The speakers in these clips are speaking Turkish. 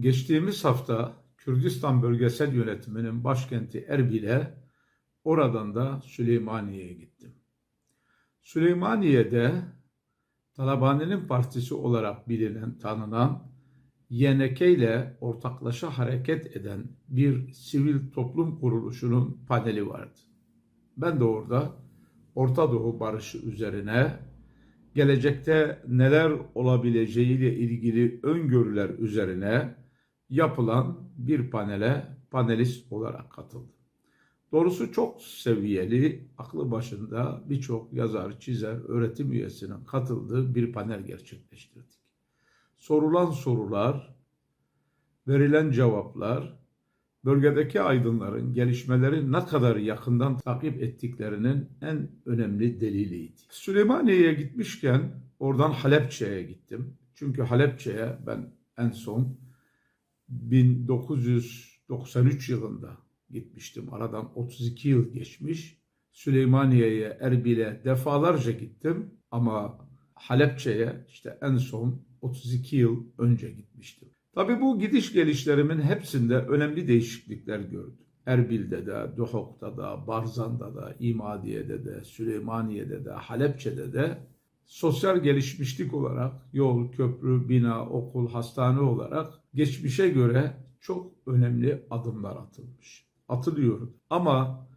Geçtiğimiz hafta Kürdistan Bölgesel Yönetimi'nin başkenti Erbil'e, oradan da Süleymaniye'ye gittim. Süleymaniye'de Talabani'nin partisi olarak bilinen, tanınan YNK ile ortaklaşa hareket eden bir sivil toplum kuruluşunun paneli vardı. Ben de orada Orta Doğu barışı üzerine gelecekte neler olabileceğiyle ilgili öngörüler üzerine yapılan bir panele panelist olarak katıldım. Doğrusu çok seviyeli, aklı başında birçok yazar, çizer, öğretim üyesinin katıldığı bir panel gerçekleştirdik. Sorulan sorular, verilen cevaplar, bölgedeki aydınların gelişmeleri ne kadar yakından takip ettiklerinin en önemli deliliydi. Süleymaniye'ye gitmişken oradan Halepçe'ye gittim. Çünkü Halepçe'ye ben en son 1993 yılında gitmiştim. Aradan 32 yıl geçmiş. Süleymaniye'ye, Erbil'e defalarca gittim ama Halepçe'ye işte en son 32 yıl önce gitmiştim. Tabii bu gidiş gelişlerimin hepsinde önemli değişiklikler gördüm. Erbil'de de, Duhok'ta da, Barzan'da da, İmadiye'de de, Süleymaniye'de de, Halepçe'de de sosyal gelişmişlik olarak yol, köprü, bina, okul, hastane olarak geçmişe göre çok önemli adımlar atılmış. Atılıyor. Ama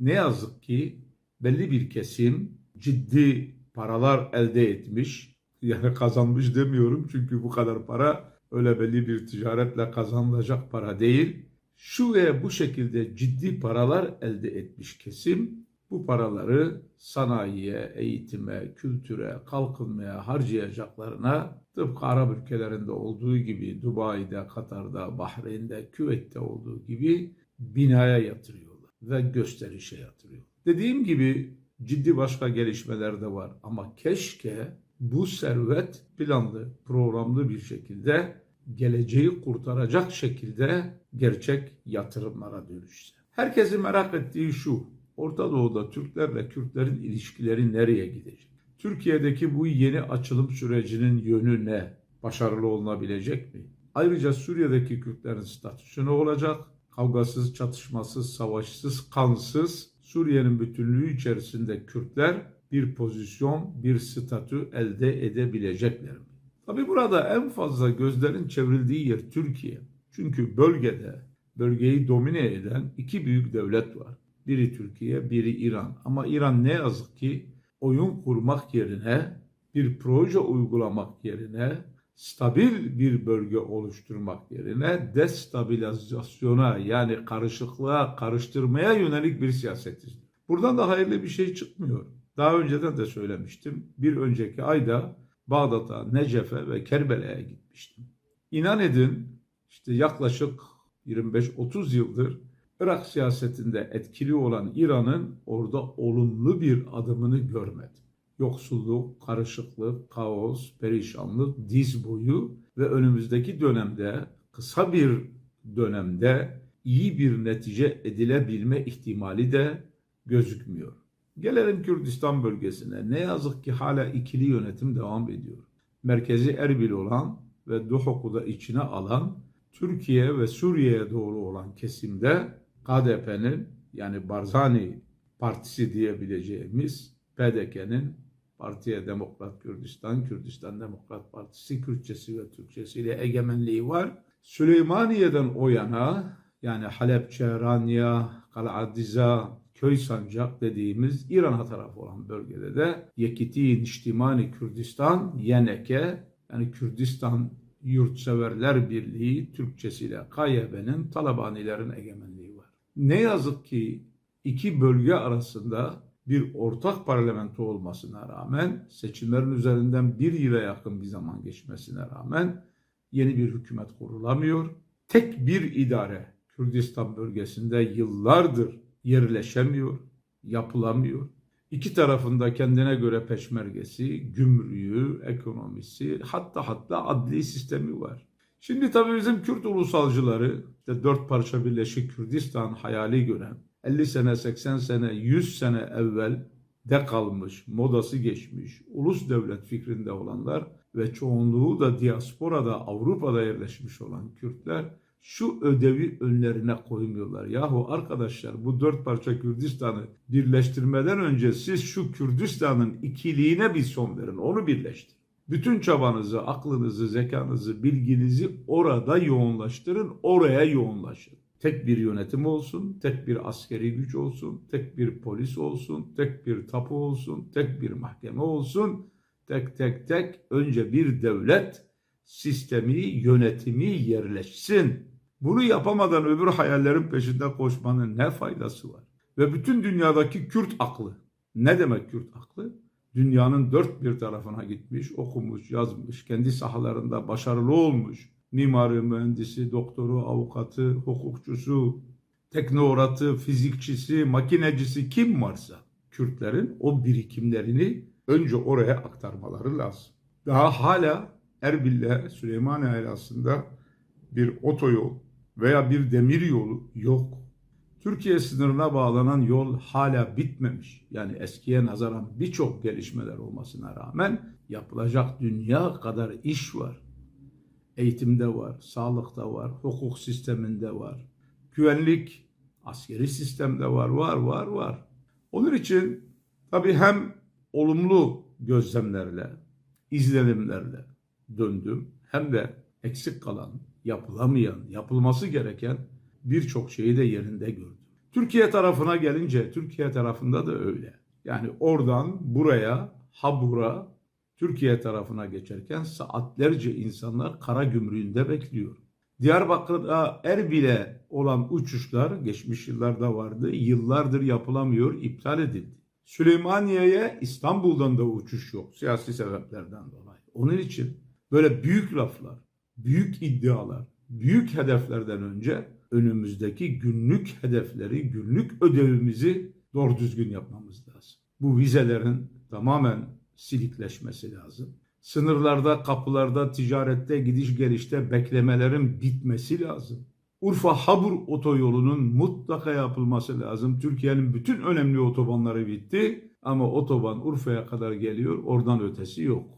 ne yazık ki belli bir kesim ciddi paralar elde etmiş. Yani kazanmış demiyorum çünkü bu kadar para öyle belli bir ticaretle kazanılacak para değil. Şu ve bu şekilde ciddi paralar elde etmiş kesim bu paraları sanayiye, eğitime, kültüre, kalkınmaya harcayacaklarına tıpkı Arap ülkelerinde olduğu gibi Dubai'de, Katar'da, Bahreyn'de, Küvet'te olduğu gibi binaya yatırıyorlar ve gösterişe yatırıyorlar. Dediğim gibi ciddi başka gelişmeler de var ama keşke bu servet planlı, programlı bir şekilde geleceği kurtaracak şekilde gerçek yatırımlara dönüşse. Herkesin merak ettiği şu, Orta Doğu'da Türklerle Kürtlerin ilişkileri nereye gidecek? Türkiye'deki bu yeni açılım sürecinin yönü ne? Başarılı olunabilecek mi? Ayrıca Suriye'deki Kürtlerin statüsü ne olacak? Kavgasız, çatışmasız, savaşsız, kansız Suriye'nin bütünlüğü içerisinde Kürtler bir pozisyon, bir statü elde edebilecekler mi? Tabi burada en fazla gözlerin çevrildiği yer Türkiye. Çünkü bölgede, bölgeyi domine eden iki büyük devlet var. Biri Türkiye, biri İran. Ama İran ne yazık ki oyun kurmak yerine, bir proje uygulamak yerine, stabil bir bölge oluşturmak yerine destabilizasyona yani karışıklığa, karıştırmaya yönelik bir siyaset izliyor. Buradan da hayırlı bir şey çıkmıyor. Daha önceden de söylemiştim. Bir önceki ayda Bağdat'a, Necef'e ve Kerbela'ya gitmiştim. İnan edin işte yaklaşık 25-30 yıldır Irak siyasetinde etkili olan İran'ın orada olumlu bir adımını görmedim. Yoksulluk, karışıklık, kaos, perişanlık, diz boyu ve önümüzdeki dönemde kısa bir dönemde iyi bir netice edilebilme ihtimali de gözükmüyor. Gelelim Kürdistan bölgesine. Ne yazık ki hala ikili yönetim devam ediyor. Merkezi Erbil olan ve Duhok'u da içine alan Türkiye ve Suriye'ye doğru olan kesimde KDP'nin yani Barzani Partisi diyebileceğimiz PDK'nin Partiye Demokrat Kürdistan, Kürdistan Demokrat Partisi Kürtçesi ve Türkçesiyle egemenliği var. Süleymaniye'den o yana yani Halepçe, Ranya, Kaladiza, Köy Sancak dediğimiz İran tarafı olan bölgede de Yekiti Niştimani Kürdistan, Yeneke yani Kürdistan Yurtseverler Birliği Türkçesiyle KYB'nin Talabanilerin egemenliği. Ne yazık ki iki bölge arasında bir ortak parlamento olmasına rağmen seçimlerin üzerinden bir yıla yakın bir zaman geçmesine rağmen yeni bir hükümet kurulamıyor. Tek bir idare Kürdistan bölgesinde yıllardır yerleşemiyor, yapılamıyor. İki tarafında kendine göre peşmergesi, gümrüğü, ekonomisi, hatta hatta adli sistemi var. Şimdi tabii bizim Kürt ulusalcıları, işte dört parça birleşik Kürdistan hayali gören, 50 sene, 80 sene, 100 sene evvel de kalmış, modası geçmiş, ulus devlet fikrinde olanlar ve çoğunluğu da diasporada Avrupa'da yerleşmiş olan Kürtler şu ödevi önlerine koymuyorlar. Yahu arkadaşlar bu dört parça Kürdistan'ı birleştirmeden önce siz şu Kürdistan'ın ikiliğine bir son verin. Onu birleştirin. Bütün çabanızı, aklınızı, zekanızı, bilginizi orada yoğunlaştırın, oraya yoğunlaşın. Tek bir yönetim olsun, tek bir askeri güç olsun, tek bir polis olsun, tek bir tapu olsun, tek bir mahkeme olsun. Tek tek tek önce bir devlet sistemi, yönetimi yerleşsin. Bunu yapamadan öbür hayallerin peşinde koşmanın ne faydası var? Ve bütün dünyadaki Kürt aklı. Ne demek Kürt aklı? Dünyanın dört bir tarafına gitmiş, okumuş, yazmış, kendi sahalarında başarılı olmuş. Mimarı, mühendisi, doktoru, avukatı, hukukçusu, teknoratı, fizikçisi, makinecisi kim varsa Kürtlerin o birikimlerini önce oraya aktarmaları lazım. Daha hala Erbil'le Süleymaniye arasında bir otoyol veya bir demir yolu yok. Türkiye sınırına bağlanan yol hala bitmemiş. Yani eskiye nazaran birçok gelişmeler olmasına rağmen yapılacak dünya kadar iş var. Eğitimde var, sağlıkta var, hukuk sisteminde var, güvenlik, askeri sistemde var, var, var, var. Onun için tabii hem olumlu gözlemlerle, izlenimlerle döndüm hem de eksik kalan, yapılamayan, yapılması gereken birçok şeyi de yerinde gördüm. Türkiye tarafına gelince Türkiye tarafında da öyle. Yani oradan buraya, habura, Türkiye tarafına geçerken saatlerce insanlar kara gümrüğünde bekliyor. Diyarbakır'da Erbil'e olan uçuşlar geçmiş yıllarda vardı. Yıllardır yapılamıyor, iptal edildi. Süleymaniye'ye İstanbul'dan da uçuş yok siyasi sebeplerden dolayı. Onun için böyle büyük laflar, büyük iddialar, büyük hedeflerden önce önümüzdeki günlük hedefleri, günlük ödevimizi doğru düzgün yapmamız lazım. Bu vizelerin tamamen silikleşmesi lazım. Sınırlarda, kapılarda, ticarette, gidiş gelişte beklemelerin bitmesi lazım. Urfa-Habur otoyolunun mutlaka yapılması lazım. Türkiye'nin bütün önemli otobanları bitti ama otoban Urfa'ya kadar geliyor, oradan ötesi yok.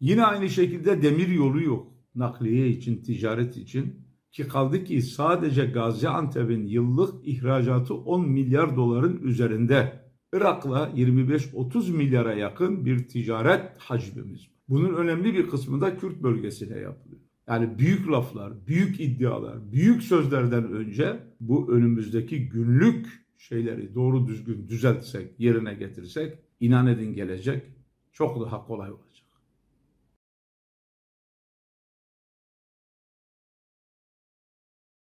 Yine aynı şekilde demir yolu yok. Nakliye için, ticaret için. Ki kaldı ki sadece Gaziantep'in yıllık ihracatı 10 milyar doların üzerinde. Irak'la 25-30 milyara yakın bir ticaret hacmimiz. Bunun önemli bir kısmı da Kürt bölgesine yapılıyor. Yani büyük laflar, büyük iddialar, büyük sözlerden önce bu önümüzdeki günlük şeyleri doğru düzgün düzeltsek, yerine getirsek inan edin gelecek çok daha kolay olur.